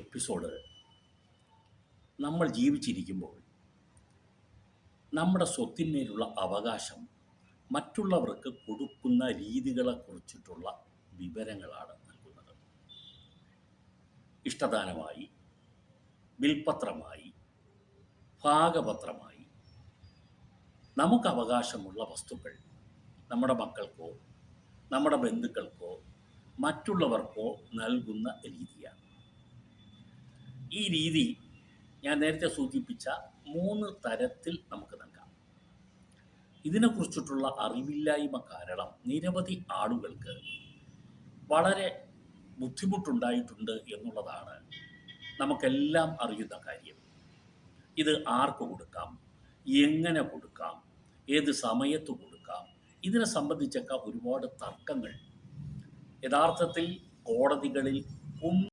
Episode നമ്മൾ ജീവിച്ചിരിക്കുമ്പോൾ നമ്മുടെ സ്വത്തിന്മേലുള്ള അവകാശം മറ്റുള്ളവർക്ക് കൊടുക്കുന്ന രീതികളെക്കുറിച്ചിട്ടുള്ള വിവരങ്ങളാണ് നൽകുന്നത്. ഇഷ്ടദാനമായി വിൽപത്രമായി ഭാഗപത്രമായി നമുക്ക് അവകാശമുള്ള വസ്തുക്കൾ നമ്മുടെ മക്കൾക്കോ നമ്മുടെ ബന്ധുക്കൾക്കോ മറ്റുള്ളവർക്കോ നൽകുന്ന രീതിയാണ്. ഈ രീതി ഞാൻ നേരത്തെ സൂചിപ്പിച്ച മൂന്ന് തരത്തിൽ നമുക്ക് നൽകാം. ഇതിനെക്കുറിച്ചിട്ടുള്ള അറിവില്ലായ്മ കാരണം നിരവധി ആളുകൾക്ക് വളരെ ബുദ്ധിമുട്ടുണ്ടായിട്ടുണ്ട് എന്നുള്ളതാണ് നമുക്കെല്ലാം അറിയുന്ന കാര്യം. ഇത് ആർക്ക് കൊടുക്കാം? എങ്ങനെ കൊടുക്കാം? ഏത് സമയത്ത് കൊടുക്കാം? ഇതിനെ സംബന്ധിച്ചൊക്കെ ഒരുപാട് തർക്കങ്ങൾ. യഥാർത്ഥത്തിൽ കോടതികളിൽ